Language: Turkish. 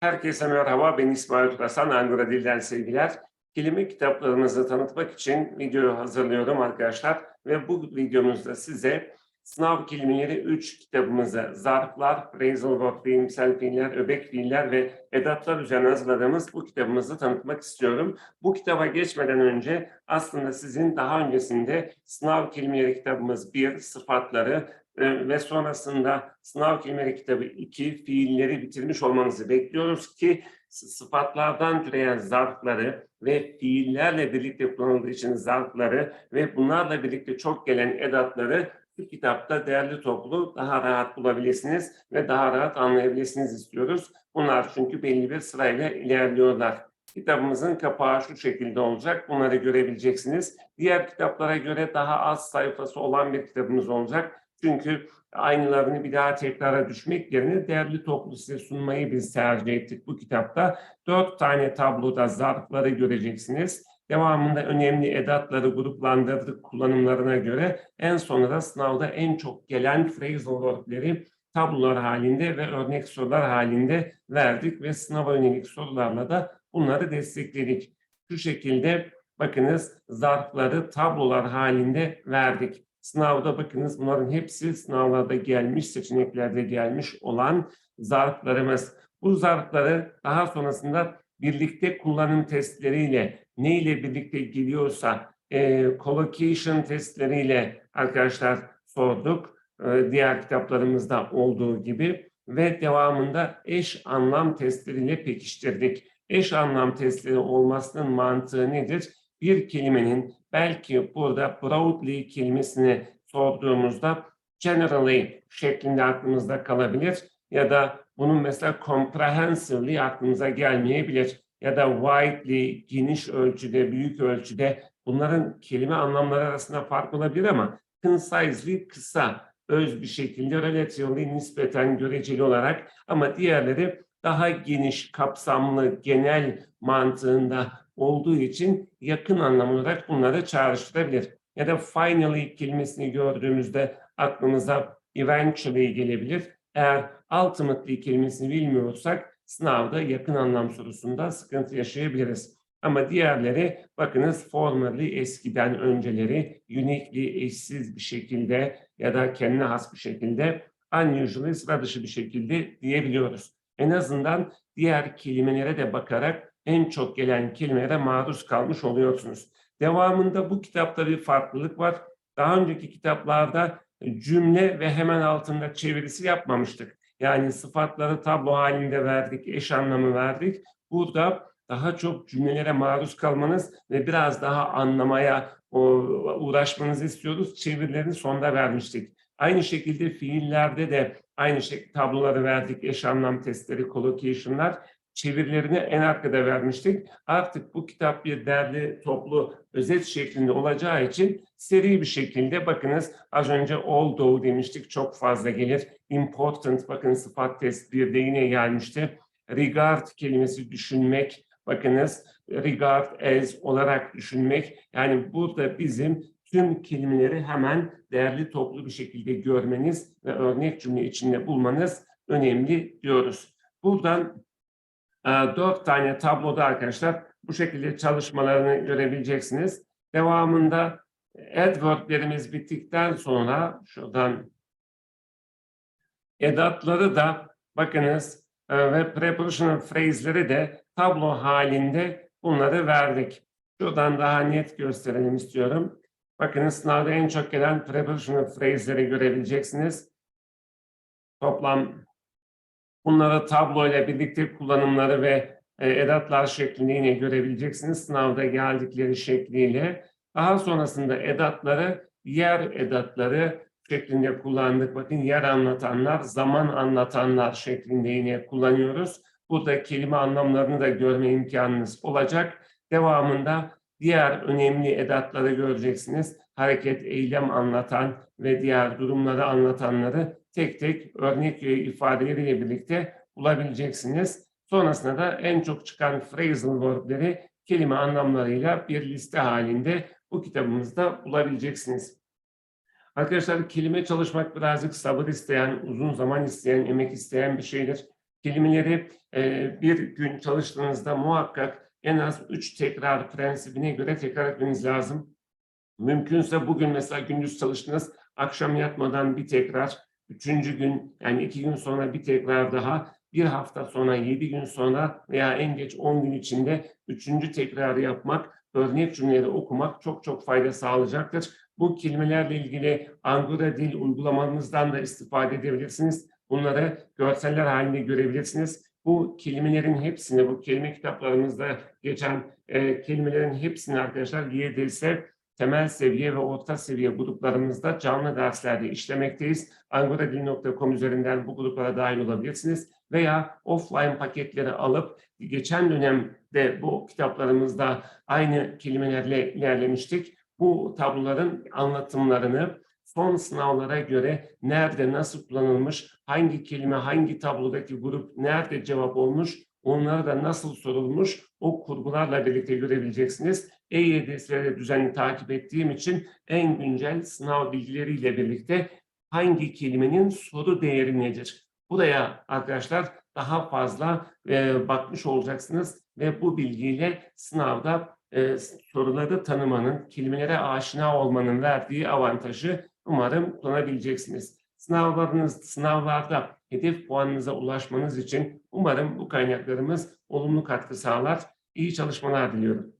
Herkese merhaba, ben İsmail Turasan, Angora Dil'den sevgiler. Kelime kitaplarımızı tanıtmak için video hazırlıyorum arkadaşlar. Ve bu videomuzda size sınav kelimeleri 3 kitabımızı zarflar, phrasal verb, deyimsel fiiller, öbek fiiller ve edatlar üzerine hazırladığımız bu kitabımızı tanıtmak istiyorum. Bu kitaba geçmeden önce aslında sizin daha öncesinde sınav kelimeleri kitabımız 1, sıfatları, e, ve sonrasında sınav kelimeleri kitabı 2 fiilleri bitirmiş olmanızı bekliyoruz ki sıfatlardan türeyen zarfları ve fiillerle birlikte kullanıldığı için zarfları ve bunlarla birlikte çok gelen edatları bu kitapta değerli toplu daha rahat bulabilirsiniz ve daha rahat anlayabilirsiniz istiyoruz. Bunlar çünkü belli bir sırayla ilerliyorlar. Kitabımızın kapağı şu şekilde olacak. Bunları görebileceksiniz. Diğer kitaplara göre daha az sayfası olan bir kitabımız olacak. Çünkü aynılarını bir daha tekrara düşmek yerine değerli toplu size sunmayı biz tercih ettik bu kitapta. Dört tane tabloda zarfları göreceksiniz. Devamında önemli edatları gruplandırdık kullanımlarına göre. En sonra da sınavda en çok gelen phrasal verb'leri tablolar halinde ve örnek sorular halinde verdik ve sınava yönelik sorularla da bunları destekledik. Şu şekilde bakınız zarfları tablolar halinde verdik. Sınavda bakınız bunların hepsi sınavlarda gelmiş, seçeneklerde gelmiş olan zarflarımız. Bu zarfları daha sonrasında birlikte kullanım testleriyle ne ile birlikte geliyorsa e, collocation testleriyle arkadaşlar sorduk. E, diğer kitaplarımızda olduğu gibi ve devamında eş anlam testleriyle pekiştirdik. Eş anlam testleri olmasının mantığı nedir? Bir kelimenin belki burada broadly kelimesini sorduğumuzda generally şeklinde aklımızda kalabilir ya da bunun mesela comprehensively aklımıza gelmeyebilir ya da widely geniş ölçüde, büyük ölçüde bunların kelime anlamları arasında fark olabilir ama concisely kısa, öz bir şekilde relatively nispeten göreceli olarak ama diğerleri daha geniş, kapsamlı, genel mantığında olduğu için yakın anlam olarak bunları çağrıştırabilir. Ya da finally kelimesini gördüğümüzde aklımıza eventually gelebilir. Eğer ultimately kelimesini bilmiyorsak sınavda yakın anlam sorusunda sıkıntı yaşayabiliriz. Ama diğerleri bakınız formerly eskiden önceleri uniquely eşsiz bir şekilde ya da kendine has bir şekilde unusually sıra dışı bir şekilde diyebiliyoruz. En azından diğer kelimelere de bakarak en çok gelen kelimelere maruz kalmış oluyorsunuz. Devamında bu kitapta bir farklılık var. Daha önceki kitaplarda cümle ve hemen altında çevirisi yapmamıştık. Yani sıfatları tablo halinde verdik, eş anlamı verdik. Burada daha çok cümlelere maruz kalmanız ve biraz daha anlamaya uğraşmanızı istiyoruz. Çevirilerini sonda vermiştik. Aynı şekilde fiillerde de aynı şekilde tabloları verdik. Eş anlam testleri, collocation'lar çevirilerini en arkada vermiştik. Artık bu kitap bir derli toplu özet şeklinde olacağı için seri bir şekilde bakınız az önce although demiştik çok fazla gelir. Important bakın sıfat test bir de yine gelmişti. Regard kelimesi düşünmek bakınız regard as olarak düşünmek yani burada bizim tüm kelimeleri hemen değerli toplu bir şekilde görmeniz ve örnek cümle içinde bulmanız önemli diyoruz. Buradan dört tane tabloda arkadaşlar bu şekilde çalışmalarını görebileceksiniz. Devamında adverblerimiz bittikten sonra şuradan edatları da bakınız e, ve prepositional phrase'leri de tablo halinde bunları verdik. Şuradan daha net gösterelim istiyorum. Bakınız sınavda en çok gelen prepositional phrase'leri görebileceksiniz. Toplam bunları tabloyla birlikte kullanımları ve e, edatlar şeklinde yine görebileceksiniz. Sınavda geldikleri şekliyle. Daha sonrasında edatları, yer edatları şeklinde kullandık. Bakın yer anlatanlar, zaman anlatanlar şeklinde yine kullanıyoruz. Burada kelime anlamlarını da görme imkanınız olacak. Devamında diğer önemli edatları göreceksiniz. Hareket, eylem anlatan ve diğer durumları anlatanları tek tek örnek ve ifadeleriyle birlikte bulabileceksiniz. Sonrasında da en çok çıkan phrasal verb'leri kelime anlamlarıyla bir liste halinde bu kitabımızda bulabileceksiniz. Arkadaşlar kelime çalışmak birazcık sabır isteyen, uzun zaman isteyen, emek isteyen bir şeydir. Kelimeleri e, bir gün çalıştığınızda muhakkak en az üç tekrar prensibine göre tekrar etmeniz lazım. Mümkünse bugün mesela gündüz çalıştınız, akşam yatmadan bir tekrar, üçüncü gün yani iki gün sonra bir tekrar daha, bir hafta sonra, yedi gün sonra veya en geç on gün içinde üçüncü tekrarı yapmak, örnek cümleleri okumak çok çok fayda sağlayacaktır. Bu kelimelerle ilgili Angora dil uygulamanızdan da istifade edebilirsiniz. Bunları görseller halinde görebilirsiniz. Bu kelimelerin hepsini, bu kelime kitaplarımızda geçen e, kelimelerin hepsini arkadaşlar YDS temel seviye ve orta seviye gruplarımızda canlı derslerde işlemekteyiz. angoradil.com üzerinden bu gruplara dahil olabilirsiniz. Veya offline paketleri alıp geçen dönemde bu kitaplarımızda aynı kelimelerle ilerlemiştik. Bu tabloların anlatımlarını son sınavlara göre nerede nasıl kullanılmış, hangi kelime, hangi tablodaki grup nerede cevap olmuş, onlara da nasıl sorulmuş o kurgularla birlikte görebileceksiniz. E-YDS'leri düzenli takip ettiğim için en güncel sınav bilgileriyle birlikte hangi kelimenin soru değeri nedir? Buraya arkadaşlar daha fazla e, bakmış olacaksınız ve bu bilgiyle sınavda e, soruları tanımanın, kelimelere aşina olmanın verdiği avantajı umarım kullanabileceksiniz. Sınavlarınız, sınavlarda hedef puanınıza ulaşmanız için umarım bu kaynaklarımız olumlu katkı sağlar. İyi çalışmalar diliyorum.